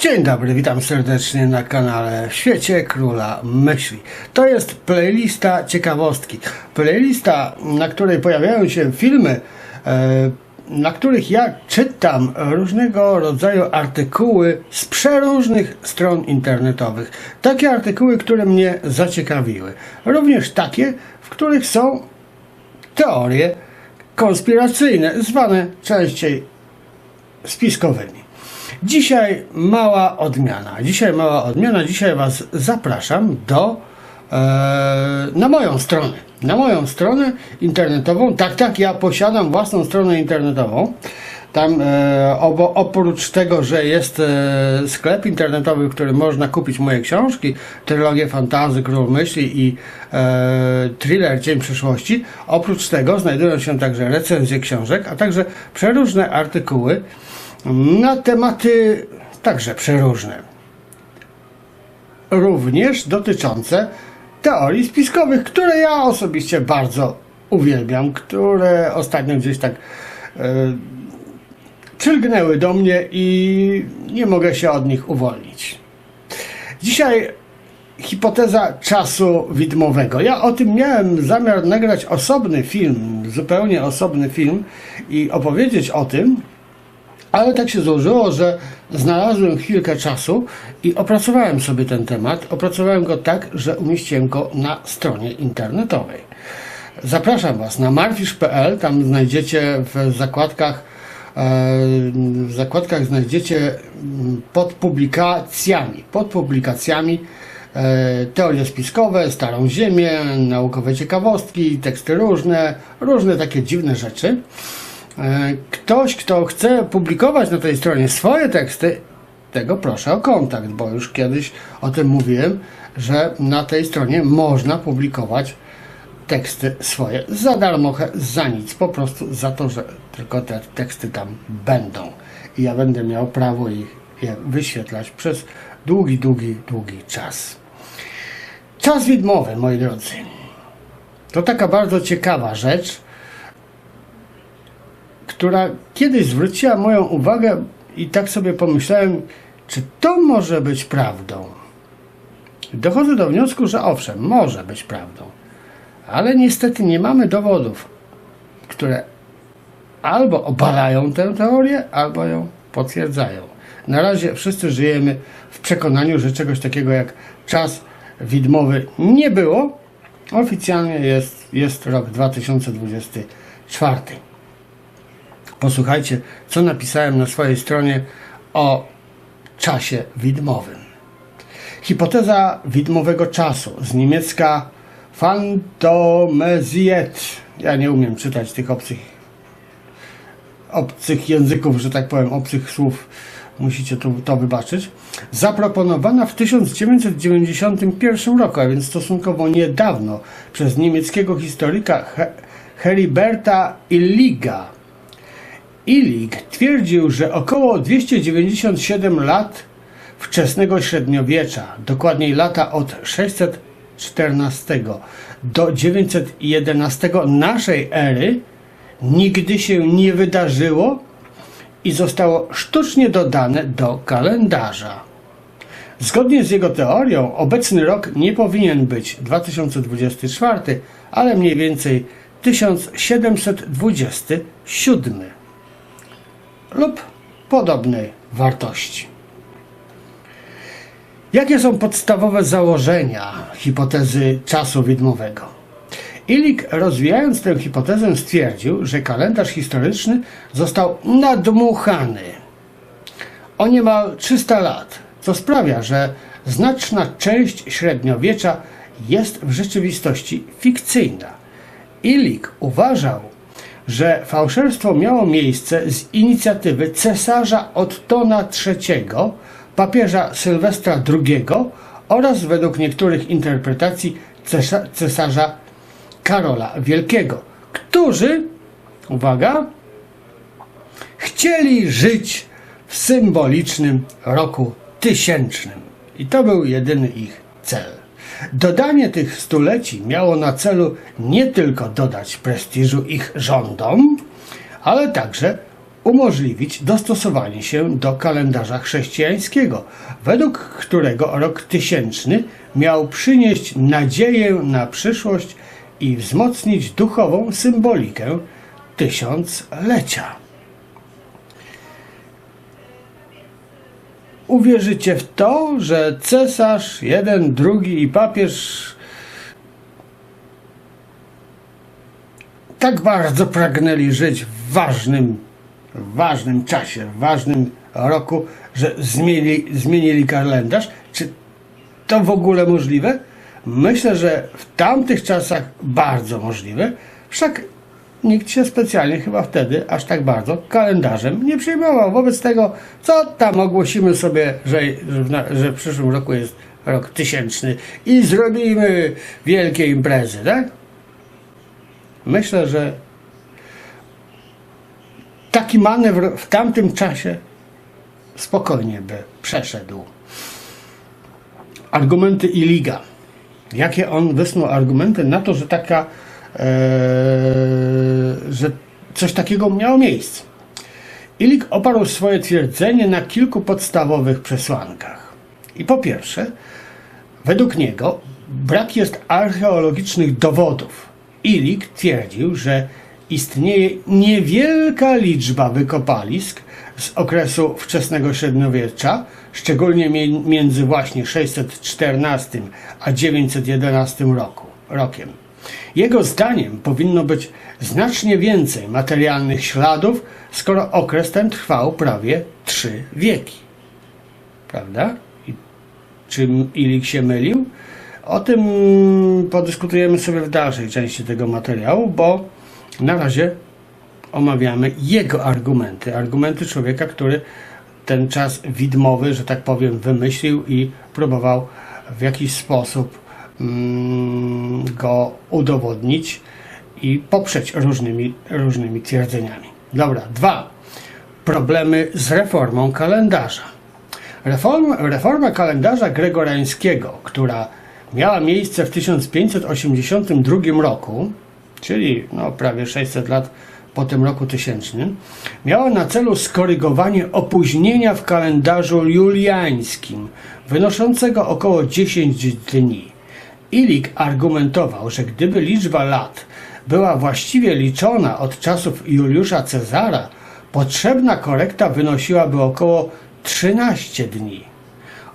Dzień dobry, witam serdecznie na kanale W Świecie Króla Myśli. To jest playlista ciekawostki. Playlista, na której pojawiają się filmy, e, na których ja czytam różnego rodzaju artykuły z przeróżnych stron internetowych. Takie artykuły, które mnie zaciekawiły. Również takie, w których są teorie konspiracyjne, zwane częściej spiskowymi. Dzisiaj mała odmiana. Dzisiaj mała odmiana. Dzisiaj Was zapraszam do e, na moją stronę. Na moją stronę internetową. Tak, tak, ja posiadam własną stronę internetową. Tam e, obo, oprócz tego, że jest e, sklep internetowy, w którym można kupić moje książki, trylogię fantazy, król myśli i e, thriller Cień przyszłości, oprócz tego znajdują się także recenzje książek, a także przeróżne artykuły na tematy także przeróżne. Również dotyczące teorii spiskowych, które ja osobiście bardzo uwielbiam, które ostatnio gdzieś tak e, przylgnęły do mnie i nie mogę się od nich uwolnić. Dzisiaj hipoteza czasu widmowego. Ja o tym miałem zamiar nagrać osobny film, zupełnie osobny film i opowiedzieć o tym, ale tak się złożyło, że znalazłem chwilkę czasu i opracowałem sobie ten temat. Opracowałem go tak, że umieściłem go na stronie internetowej. Zapraszam Was na marfisz.pl, tam znajdziecie w zakładkach e, w zakładkach znajdziecie mm, pod publikacjami, pod publikacjami e, teorie spiskowe, starą ziemię, naukowe ciekawostki, teksty różne, różne takie dziwne rzeczy. E, Ktoś, kto chce publikować na tej stronie swoje teksty, tego proszę o kontakt, bo już kiedyś o tym mówiłem, że na tej stronie można publikować teksty swoje za darmo, za nic, po prostu za to, że tylko te teksty tam będą i ja będę miał prawo ich je wyświetlać przez długi, długi, długi czas. Czas widmowy, moi drodzy. To taka bardzo ciekawa rzecz, która kiedyś zwróciła moją uwagę i tak sobie pomyślałem, czy to może być prawdą. Dochodzę do wniosku, że owszem, może być prawdą, ale niestety nie mamy dowodów, które albo obalają tę teorię, albo ją potwierdzają. Na razie wszyscy żyjemy w przekonaniu, że czegoś takiego jak czas widmowy nie było. Oficjalnie jest, jest rok 2024. Posłuchajcie, co napisałem na swojej stronie o czasie widmowym. Hipoteza widmowego czasu z niemiecka Phantomesiet. Ja nie umiem czytać tych obcych, obcych języków, że tak powiem, obcych słów. Musicie to, to wybaczyć. Zaproponowana w 1991 roku, a więc stosunkowo niedawno, przez niemieckiego historyka He- Heriberta Illiga. Illig twierdził, że około 297 lat wczesnego średniowiecza, dokładniej lata od 614 do 911 naszej ery, nigdy się nie wydarzyło i zostało sztucznie dodane do kalendarza. Zgodnie z jego teorią, obecny rok nie powinien być 2024, ale mniej więcej 1727 lub podobnej wartości. Jakie są podstawowe założenia hipotezy czasu widmowego? Illig rozwijając tę hipotezę stwierdził, że kalendarz historyczny został nadmuchany o niemal 300 lat, co sprawia, że znaczna część średniowiecza jest w rzeczywistości fikcyjna. Illig uważał, że fałszerstwo miało miejsce z inicjatywy cesarza Ottona III, papieża Sylwestra II oraz według niektórych interpretacji cesa- cesarza Karola Wielkiego, którzy, uwaga, chcieli żyć w symbolicznym roku tysięcznym. I to był jedyny ich cel. Dodanie tych stuleci miało na celu nie tylko dodać prestiżu ich rządom, ale także umożliwić dostosowanie się do kalendarza chrześcijańskiego, według którego rok tysięczny miał przynieść nadzieję na przyszłość i wzmocnić duchową symbolikę tysiąclecia. Uwierzycie w to, że cesarz, jeden, drugi i papież tak bardzo pragnęli żyć w ważnym, w ważnym czasie, w ważnym roku, że zmienili, zmienili kalendarz? Czy to w ogóle możliwe? Myślę, że w tamtych czasach bardzo możliwe. Wszak nikt się specjalnie chyba wtedy aż tak bardzo kalendarzem nie przejmował. Wobec tego, co tam ogłosimy sobie, że, że, w, przyszłym roku jest rok tysięczny i zrobimy wielkie imprezy, tak? Myślę, że taki manewr w tamtym czasie spokojnie by przeszedł. Argumenty Iliga. Jakie on wysnuł argumenty na to, że taka, że coś takiego miało miejsce? Ilig oparł swoje twierdzenie na kilku podstawowych przesłankach. I po pierwsze, według niego brak jest archeologicznych dowodów. Ilig twierdził, że istnieje niewielka liczba wykopalisk z okresu wczesnego średniowiecza, szczególnie między właśnie 614 a 911 roku, rokiem. Jego zdaniem powinno być znacznie więcej materialnych śladów, skoro okres ten trwał prawie trzy wieki. Prawda? I czym Ilik się mylił? O tym podyskutujemy sobie w dalszej części tego materiału, bo na razie omawiamy jego argumenty. Argumenty człowieka, który ten czas widmowy, że tak powiem, wymyślił i próbował w jakiś sposób go udowodnić i poprzeć różnymi, różnymi twierdzeniami. Dobra, dwa. Problemy z reformą kalendarza. Reforma, reforma kalendarza gregoriańskiego, która miała miejsce w 1582 roku, czyli no, prawie 600 lat po tym roku tysięcznym, miała na celu skorygowanie opóźnienia w kalendarzu juliańskim, wynoszącego około 10 dni. Ilik argumentował, że gdyby liczba lat była właściwie liczona od czasów Juliusza Cezara, potrzebna korekta wynosiłaby około 13 dni.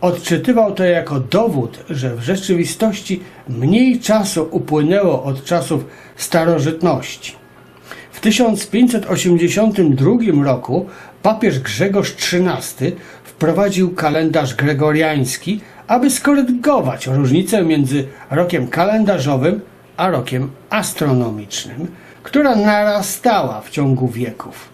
Odczytywał to jako dowód, że w rzeczywistości mniej czasu upłynęło od czasów starożytności. W 1582 roku papież Grzegorz XIII wprowadził kalendarz gregoriański, aby skorygować różnicę między rokiem kalendarzowym a rokiem astronomicznym, która narastała w ciągu wieków.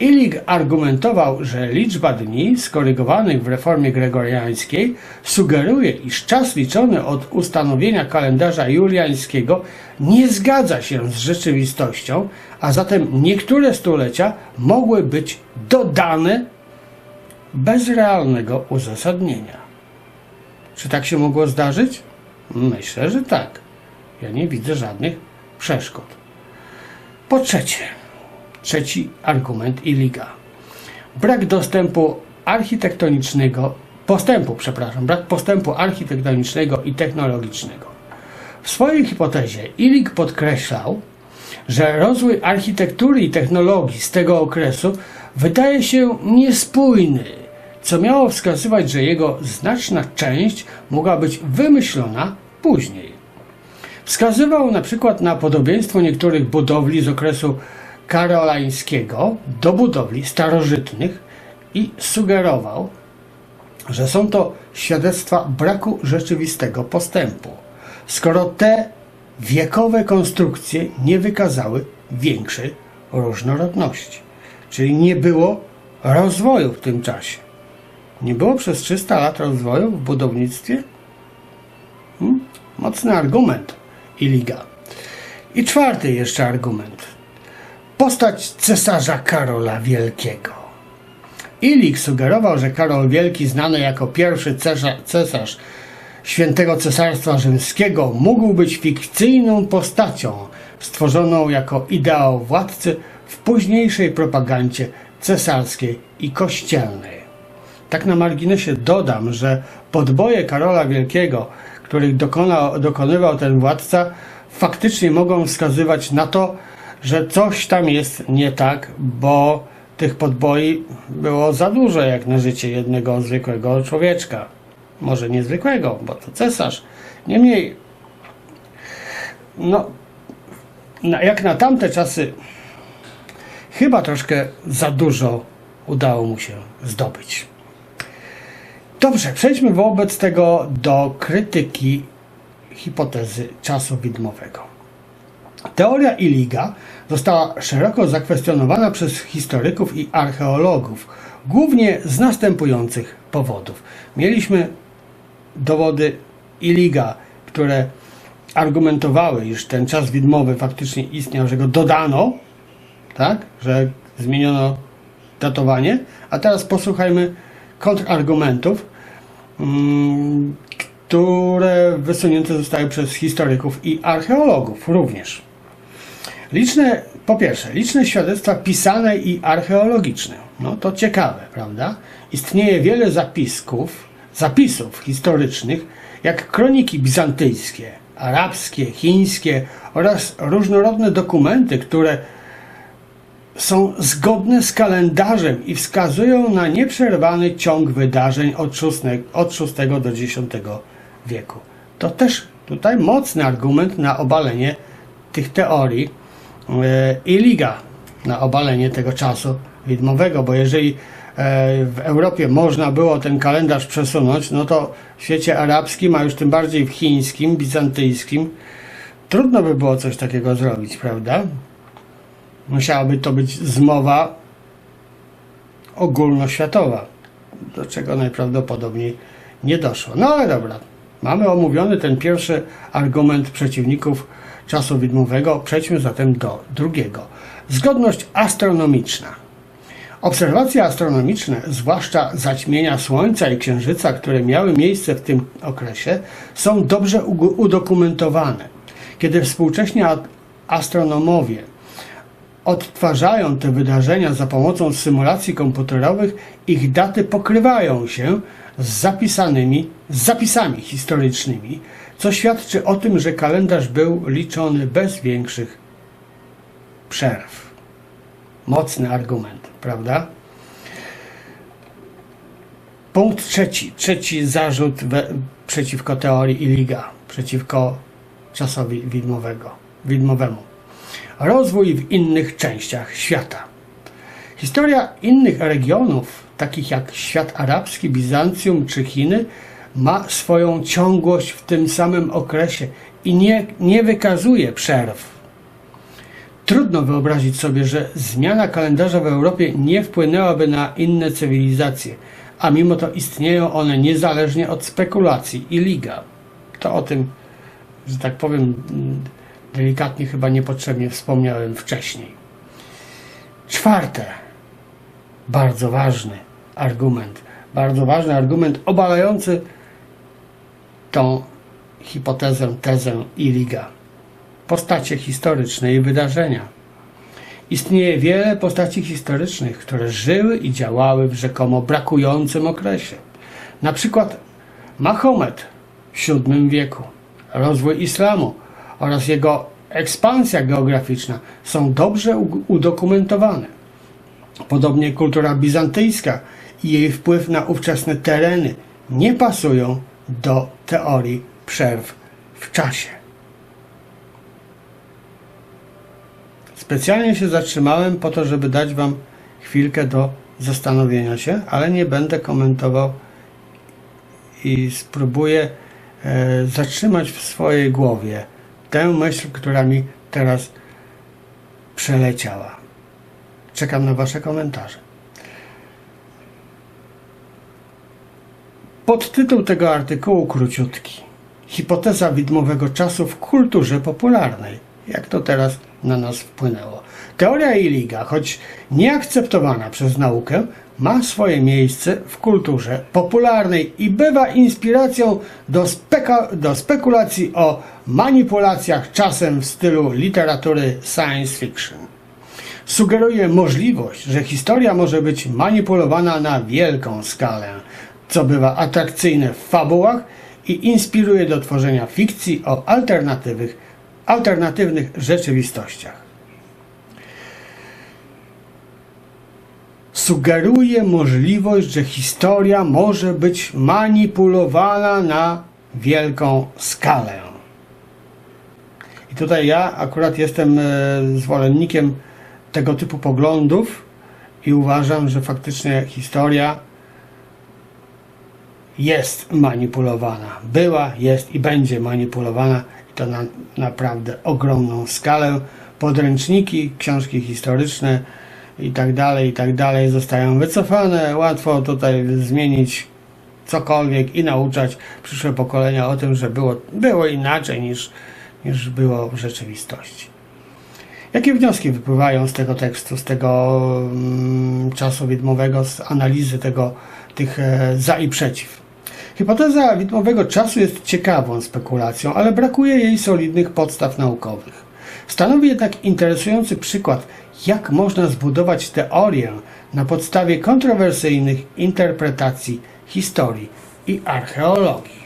Ilig argumentował, że liczba dni skorygowanych w reformie gregoriańskiej sugeruje, iż czas liczony od ustanowienia kalendarza juliańskiego nie zgadza się z rzeczywistością, a zatem niektóre stulecia mogły być dodane bez realnego uzasadnienia. Czy tak się mogło zdarzyć? Myślę, że tak. Ja nie widzę żadnych przeszkód. Po trzecie, Trzeci argument Iliga. Brak dostępu architektonicznego, postępu, przepraszam, brak postępu architektonicznego i technologicznego. W swojej hipotezie Ilig podkreślał, że rozwój architektury i technologii z tego okresu wydaje się niespójny, co miało wskazywać, że jego znaczna część mogła być wymyślona później. Wskazywał na przykład na podobieństwo niektórych budowli z okresu karolańskiego do budowli starożytnych i sugerował, że są to świadectwa braku rzeczywistego postępu, skoro te wiekowe konstrukcje nie wykazały większej różnorodności. Czyli nie było rozwoju w tym czasie. Nie było przez 300 lat rozwoju w budownictwie? Hmm? Mocny argument Iliga. I czwarty jeszcze argument postać cesarza Karola Wielkiego. Ilik sugerował, że Karol Wielki, znany jako pierwszy cesarz, cesarz świętego cesarstwa rzymskiego, mógł być fikcyjną postacią stworzoną jako ideał władcy w późniejszej propagandzie cesarskiej i kościelnej. Tak na marginesie dodam, że podboje Karola Wielkiego, których dokonywał ten władca, faktycznie mogą wskazywać na to, że coś tam jest nie tak, bo tych podboi było za dużo jak na życie jednego zwykłego człowieczka. Może niezwykłego, bo to cesarz. Niemniej, no, jak na tamte czasy, chyba troszkę za dużo udało mu się zdobyć. Dobrze, przejdźmy wobec tego do krytyki hipotezy czasu widmowego. Teoria Illiga została szeroko zakwestionowana przez historyków i archeologów, głównie z następujących powodów. Mieliśmy dowody Illiga, które argumentowały, iż ten czas widmowy faktycznie istniał, że go dodano, tak, że zmieniono datowanie, a teraz posłuchajmy kontrargumentów, które wysunięte zostały przez historyków i archeologów również. Liczne, po pierwsze, liczne świadectwa pisane i archeologiczne. No to ciekawe, prawda? Istnieje wiele zapisków, zapisów historycznych, jak kroniki bizantyjskie, arabskie, chińskie oraz różnorodne dokumenty, które są zgodne z kalendarzem i wskazują na nieprzerwany ciąg wydarzeń od VI, od VI do X wieku. To też tutaj mocny argument na obalenie tych teorii e, i liga na obalenie tego czasu widmowego, bo jeżeli e, w Europie można było ten kalendarz przesunąć, no to w świecie arabskim, a już tym bardziej w chińskim, bizantyjskim, trudno by było coś takiego zrobić, prawda? Musiałaby to być zmowa ogólnoświatowa, do czego najprawdopodobniej nie doszło. No ale dobra, mamy omówiony ten pierwszy argument przeciwników czasu widmowego. Przejdźmy zatem do drugiego. Zgodność astronomiczna. Obserwacje astronomiczne, zwłaszcza zaćmienia Słońca i Księżyca, które miały miejsce w tym okresie, są dobrze udokumentowane. Kiedy współcześni astronomowie odtwarzają te wydarzenia za pomocą symulacji komputerowych, ich daty pokrywają się z zapisanymi, zapisami historycznymi, co świadczy o tym, że kalendarz był liczony bez większych przerw. Mocny argument, prawda? Punkt trzeci. Trzeci zarzut we, przeciwko teorii Illiga, przeciwko czasowi widmowego, widmowemu rozwój w innych częściach świata. Historia innych regionów, takich jak świat arabski, Bizancjum czy Chiny, ma swoją ciągłość w tym samym okresie i nie, nie wykazuje przerw. Trudno wyobrazić sobie, że zmiana kalendarza w Europie nie wpłynęłaby na inne cywilizacje, a mimo to istnieją one niezależnie od spekulacji i liga. To o tym, że tak powiem, delikatnie chyba niepotrzebnie wspomniałem wcześniej. Czwarte, bardzo ważny argument, bardzo ważny argument obalający tą hipotezę, tezę Iliga. Postacie historyczne i wydarzenia. Istnieje wiele postaci historycznych, które żyły i działały w rzekomo brakującym okresie. Na przykład Mahomet w VII wieku, rozwój islamu oraz jego ekspansja geograficzna są dobrze udokumentowane. Podobnie kultura bizantyjska i jej wpływ na ówczesne tereny nie pasują do teorii przerw w czasie. Specjalnie się zatrzymałem po to, żeby dać Wam chwilkę do zastanowienia się, ale nie będę komentował i spróbuję e, zatrzymać w swojej głowie tę myśl, która mi teraz przeleciała. Czekam na Wasze komentarze. Podtytuł tego artykułu króciutki. Hipoteza widmowego czasu w kulturze popularnej. Jak to teraz na nas wpłynęło? Teoria Illiga, choć nieakceptowana przez naukę, ma swoje miejsce w kulturze popularnej i bywa inspiracją do, do spekulacji o manipulacjach czasem w stylu literatury science fiction. Sugeruje możliwość, że historia może być manipulowana na wielką skalę, co bywa atrakcyjne w fabułach i inspiruje do tworzenia fikcji o alternatywnych, alternatywnych rzeczywistościach. Sugeruje możliwość, że historia może być manipulowana na wielką skalę. I tutaj ja akurat jestem e, zwolennikiem tego typu poglądów i uważam, że faktycznie historia jest manipulowana. Była, jest i będzie manipulowana to na naprawdę ogromną skalę. Podręczniki, książki historyczne i tak dalej, i tak zostają wycofane. Łatwo tutaj zmienić cokolwiek i nauczać przyszłe pokolenia o tym, że było, było inaczej niż, niż było w rzeczywistości. Jakie wnioski wypływają z tego tekstu, z tego mm, czasu widmowego, z analizy tego, tych e, za i przeciw? Hipoteza widmowego czasu jest ciekawą spekulacją, ale brakuje jej solidnych podstaw naukowych. Stanowi jednak interesujący przykład, jak można zbudować teorię na podstawie kontrowersyjnych interpretacji historii i archeologii.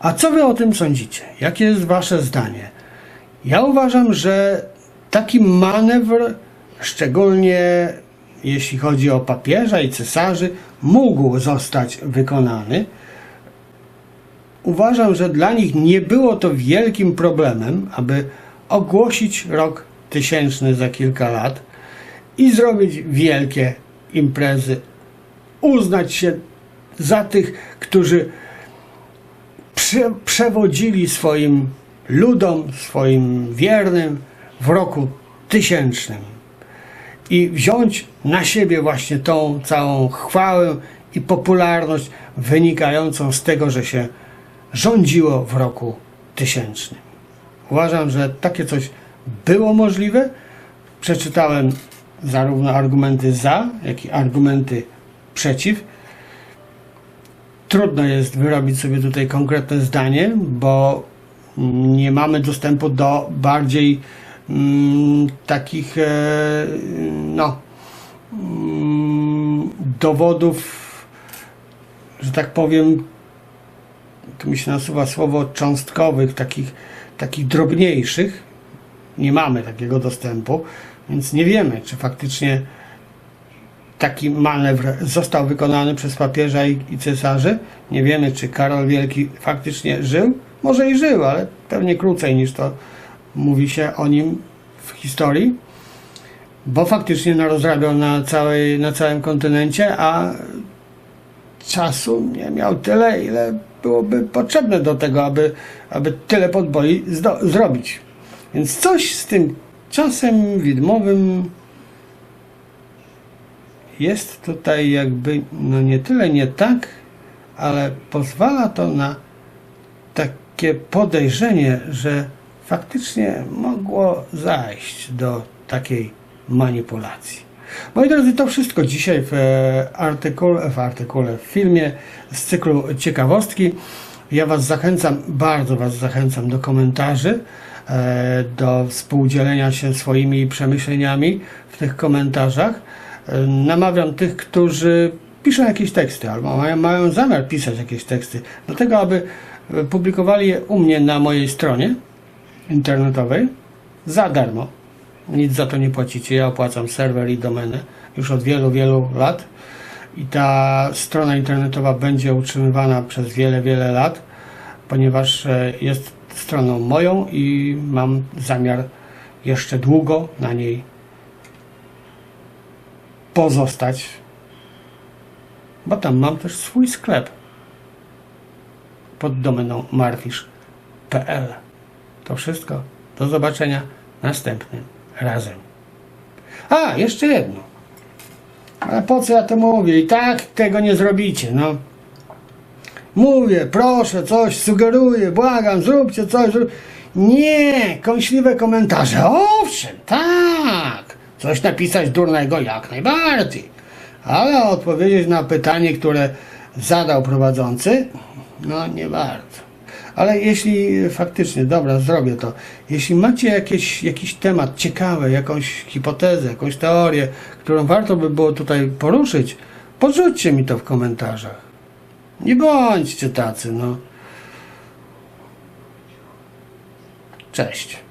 A co wy o tym sądzicie? Jakie jest wasze zdanie? Ja uważam, że taki manewr, szczególnie jeśli chodzi o papieża i cesarzy, mógł zostać wykonany. Uważam, że dla nich nie było to wielkim problemem, aby ogłosić rok tysięczny za kilka lat i zrobić wielkie imprezy, uznać się za tych, którzy prze przewodzili swoim ludom, swoim wiernym w roku tysięcznym i wziąć na siebie właśnie tą całą chwałę i popularność wynikającą z tego, że się rządziło w roku tysięcznym. Uważam, że takie coś było możliwe. Przeczytałem zarówno argumenty za, jak i argumenty przeciw. Trudno jest wyrobić sobie tutaj konkretne zdanie, bo nie mamy dostępu do bardziej takich e, no, mm, dowodów, że tak powiem, tu mi się nasuwa słowo cząstkowych, takich, takich drobniejszych. Nie mamy takiego dostępu, więc nie wiemy, czy faktycznie taki manewr został wykonany przez papieża i, i cesarzy. Nie wiemy, czy Karol Wielki faktycznie żył. Może i żył, ale pewnie krócej niż to mówi się o nim w historii, bo faktycznie narozrabiał na, całej, na całym kontynencie, a czasu nie miał tyle, ile byłoby potrzebne do tego, aby, aby tyle podboi zrobić. Więc coś z tym czasem widmowym jest tutaj jakby no nie tyle nie tak, ale pozwala to na takie podejrzenie, że faktycznie mogło zajść do takiej manipulacji. Moi drodzy, to wszystko dzisiaj w e, artykule, w artykule, w filmie z cyklu ciekawostki. Ja Was zachęcam, bardzo Was zachęcam do komentarzy, e, do współdzielenia się swoimi przemyśleniami w tych komentarzach. E, namawiam tych, którzy piszą jakieś teksty albo mają, mają zamiar pisać jakieś teksty, do tego, aby publikowali je u mnie na mojej stronie internetowej za darmo. Nic za to nie płacicie. Ja opłacam serwer i domenę już od wielu, wielu lat. I ta strona internetowa będzie utrzymywana przez wiele, wiele lat, ponieważ e, jest stroną moją i mam zamiar jeszcze długo na niej pozostać, bo tam mam też swój sklep pod domeną marfisz.pl. To wszystko. Do zobaczenia następnym razem. A, jeszcze jedno. Ale po co ja to mówię? I tak tego nie zrobicie, no. Mówię, proszę, coś sugeruję, błagam, zróbcie coś. Zrób... Nie, kąśliwe komentarze. Owszem, tak. Coś napisać durnego jak najbardziej. Ale odpowiedzieć na pytanie, które zadał prowadzący, no nie bardzo. Ale jeśli faktycznie, dobra, zrobię to. Jeśli macie jakieś, jakiś temat ciekawy, jakąś hipotezę, jakąś teorię, którą warto by było tutaj poruszyć, podrzućcie mi to w komentarzach. Nie bądźcie tacy, no. Cześć.